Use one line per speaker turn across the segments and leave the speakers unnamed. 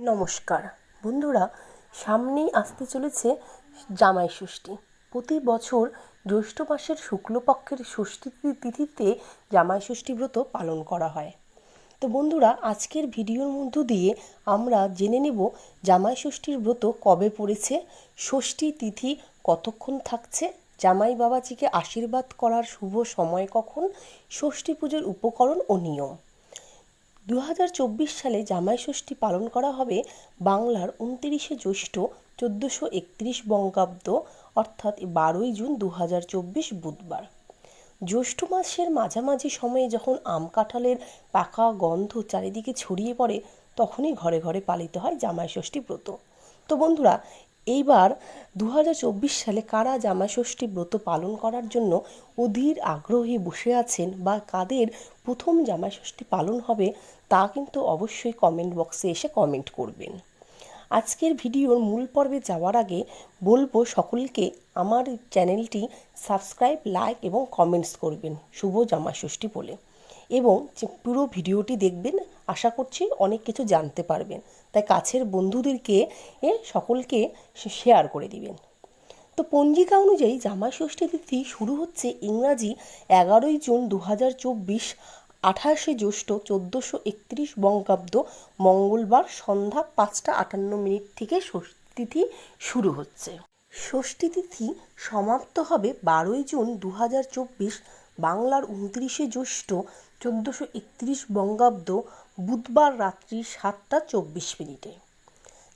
নমস্কার। বন্ধুরা, সামনেই আসতে চলেছে জামাই ষষ্ঠী। প্রতি বছর জ্যৈষ্ঠ মাসের শুক্লপক্ষের ষষ্ঠী তিথিতে জামাই ষষ্ঠী ব্রত পালন করা হয়। তো বন্ধুরা, আজকের ভিডিওর মধ্য দিয়ে আমরা জেনে নেব জামাই ষষ্ঠীর ব্রত কবে পড়েছে, ষষ্ঠী তিথি কতক্ষণ থাকছে, জামাই বাবাজিকে আশীর্বাদ করার শুভ সময় কখন, ষষ্ঠী পুজোর উপকরণ ও নিয়ম। দু হাজার চব্বিশ সালে জামাই ষষ্ঠী পালন করা হবে বাংলার উনতিরিশে জ্যৈষ্ঠ চোদ্দোশো একত্রিশ বঙ্গাব্দ, অর্থাৎ বারোই জুন দু হাজার চব্বিশ বুধবার। জ্যৈষ্ঠ মাসের মাঝামাঝি সময়ে যখন আম কাঁঠালের পাকা গন্ধ চারিদিকে ছড়িয়ে পড়ে, তখনই ঘরে ঘরে পালিত হয় জামাই ষষ্ঠী ব্রত। তো বন্ধুরা, এইবার দু হাজার চব্বিশ সালে কারা জামাই ষষ্ঠী ব্রত পালন করার জন্য অধীর আগ্রহে বসে আছেন বা কাদের প্রথম জামাই ষষ্ঠী পালন হবে তা কিন্তু অবশ্যই কমেন্ট বক্সে এসে কমেন্ট করবেন। আজকের ভিডিওর মূল পর্বে যাওয়ার আগে বলব সকলকে আমার চ্যানেলটি সাবস্ক্রাইব লাইক এবং কমেন্টস করবেন, শুভ জামা ষষ্ঠী বলে। এবং পুরো ভিডিওটি দেখবেন, আশা করছি অনেক কিছু জানতে পারবেন। তাই কাছের বন্ধুদেরকে, এ, সকলকে শেয়ার করে দিবেন। তো পঞ্জিকা অনুযায়ী জামাই ষষ্ঠী তিথি শুরু হচ্ছে ইংরাজি এগারোই জুন দু হাজার চব্বিশ আঠাশে জ্যৈষ্ঠ চোদ্দোশো একত্রিশ বঙ্গাব্দ মঙ্গলবার সন্ধ্যা পাঁচটা আটান্ন মিনিট থেকে ষষ্ঠী তিথি শুরু হচ্ছে। ষষ্ঠী তিথি সমাপ্ত হবে বারোই জুন দু হাজার চব্বিশ বাংলার উনত্রিশে জ্যৈষ্ঠ চোদ্দোশো একত্রিশ বঙ্গাব্দ বুধবার রাত্রি সাতটা চব্বিশ মিনিটে।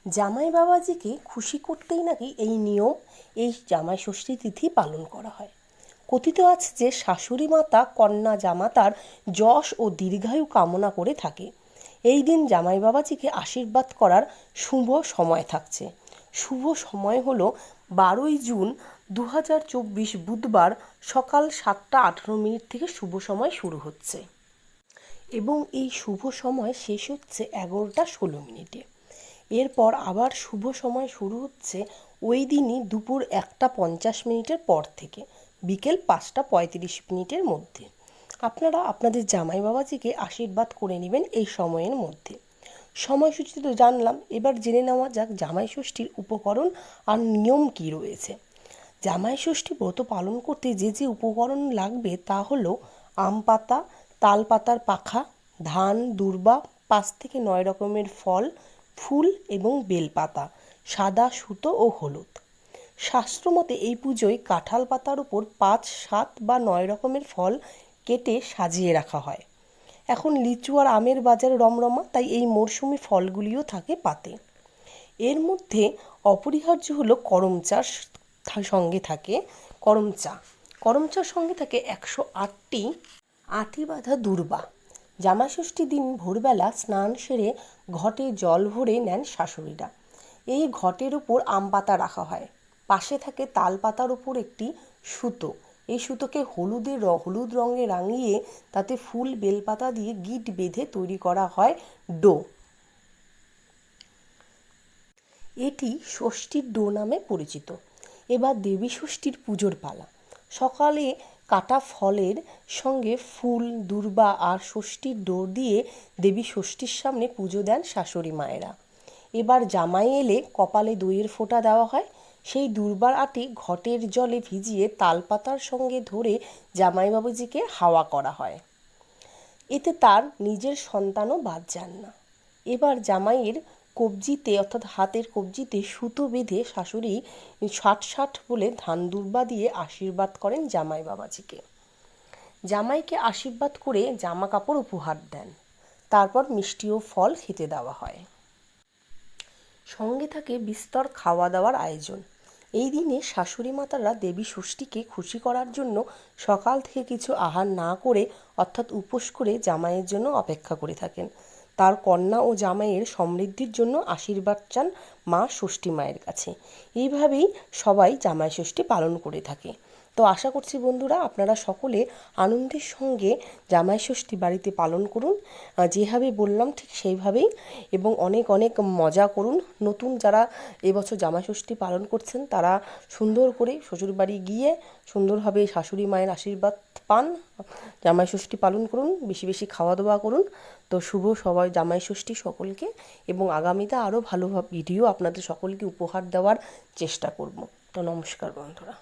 জামাই বাবাজিকে খুশি করতেই নাকি এই নিয়ম, এই জামাই ষষ্ঠী তিথি পালন করা হয়। কথিত আছে যে শাশুড়ি মাতা, কন্যা জামাতার যশ ও দীর্ঘায়ু কামনা করে থাকে। এই দিন জামাই বাবাজিকে আশীর্বাদ করার শুভ সময় থাকছে। শুভ সময় হলো বারোই জুন দু হাজার চব্বিশ বুধবার সকাল সাতটা আঠেরো মিনিট থেকে শুভ সময় শুরু হচ্ছে। এবং এই শুভ সময় শেষ হচ্ছে এগারোটা ষোলো মিনিটে। এরপর আবার শুভ সময় শুরু হচ্ছে ওই দিনই দুপুর একটা পঞ্চাশ মিনিটের পর থেকে। বিকেল পাঁচটা পঁয়ত্রিশ মিনিটের মধ্যে। আপনারা আপনাদের জামাই বাবাজিকে আশীর্বাদ করে নেবেন এই সময়ের মধ্যে। সময়সূচি তো জানলাম, এবার জেনে নেওয়া যাক জামাই ষষ্ঠীর উপকরণ আর নিয়ম কী রয়েছে। জামাই ষষ্ঠী ব্রত পালন করতে যে যে উপকরণ লাগবে তা হলো আম পাতা, তাল পাতার পাখা, ধান, দুর্বা, পাঁচ থেকে নয় রকমের ফল, ফুল এবং বেলপাতা, সাদা, সুতো ও হলুদ। শাস্ত্রমতে এই পুজোয় কাঁঠাল পাতার উপর পাঁচ, সাত বা নয় রকমের ফল কেটে সাজিয়ে রাখা হয়। এখন লিচু আর আমের বাজার রমরমা, তাই এই মরশুমি ফলগুলিও থাকে পাতে। এর মধ্যে অপরিহার্য হলো করম চা থা- সঙ্গে থাকে করম চা। করম চার সঙ্গে থাকে একশো আটটি আটি বাঁধা দূর্বা। জামাষষ্ঠী দিন ভোরবেলা স্নান সেরে ঘটে জল ভরে নেন শাশুড়িরা। এই ঘটের উপর আম পাতা রাখা হয়। পাশে থাকে তাল পাতার উপর একটি সুতো। এই সুতোকে হলুদের র- হলুদ রঙে রাঙিয়ে তাতে ফুল, বেলপাতা দিয়ে গিট বেঁধে তৈরি করা হয় ডো। এটি ষষ্ঠীর ডো নামে পরিচিত। এবার দেবী ষষ্ঠীর পুজোর পালা। সকালে কাটা ফলের সঙ্গে ফুল, দুর্বা আর ষষ্ঠীর ডো দিয়ে দেবী ষষ্ঠীর সামনে পুজো দেন শাশুড়ি মায়েরা। এবার জামাই এলে কপালে দইয়ের ফোঁটা দেওয়া হয়। সেই দুর্বার আটি ঘটের জলে ভিজিয়ে তালপাতার সঙ্গে ধরে জামাইবাবুজিকে হাওয়া করা হয়। এতে তার নিজের সন্তানও বাদ যান না। এবার জামাইয়ের কবজিতে, অর্থাৎ হাতের কবজিতে সুতো বেঁধে শাশুড়ি ষাট ষাট বলে ধান দুর্বা দিয়ে আশীর্বাদ করেন জামাই বাবাজিকে জামাইকে আশীর্বাদ করে জামা কাপড় উপহার দেন। তারপর মিষ্টি ও ফল খেতে দেওয়া হয়। সঙ্গে থাকে বিস্তর খাওয়া দাওয়ার আয়োজন। এই দিনে শাশুড়ি মাতারা দেবী ষষ্ঠীকে খুশি করার জন্য সকাল থেকে কিছু আহার না করে, অর্থাৎ উপোস করে জামাইয়ের জন্য অপেক্ষা করে থাকেন। তার কন্যা ও জামাইয়ের সমৃদ্ধির জন্য আশীর্বাদ চান মা ষষ্ঠী মায়ের কাছে। এইভাবেই সবাই জামাই ষষ্ঠী পালন করে থাকে। তো আশা করছি বন্ধুরা আপনারা সকলে আনন্দের সঙ্গে জামাই ষষ্ঠী বাড়িতে পালন করুন। যেভাবে বললাম ঠিক সেইভাবেই এবং অনেক অনেক মজা করুন। নতুন যারা এবছর জামাই ষষ্ঠী পালন করছেন, তারা সুন্দর করে শ্বশুরবাড়ি গিয়ে সুন্দরভাবে শাশুড়ি মায়ের আশীর্বাদ পান। জামাই ষষ্ঠী পালন করুন, বেশি বেশি খাওয়া দাওয়া করুন। তো শুভ সবাই জামাই ষষ্ঠী সকলকে এবং আগামীতে আরও ভালো ভিডিও আপনাদের সকলকে উপহার দেওয়ার চেষ্টা করব। তো নমস্কার বন্ধুরা।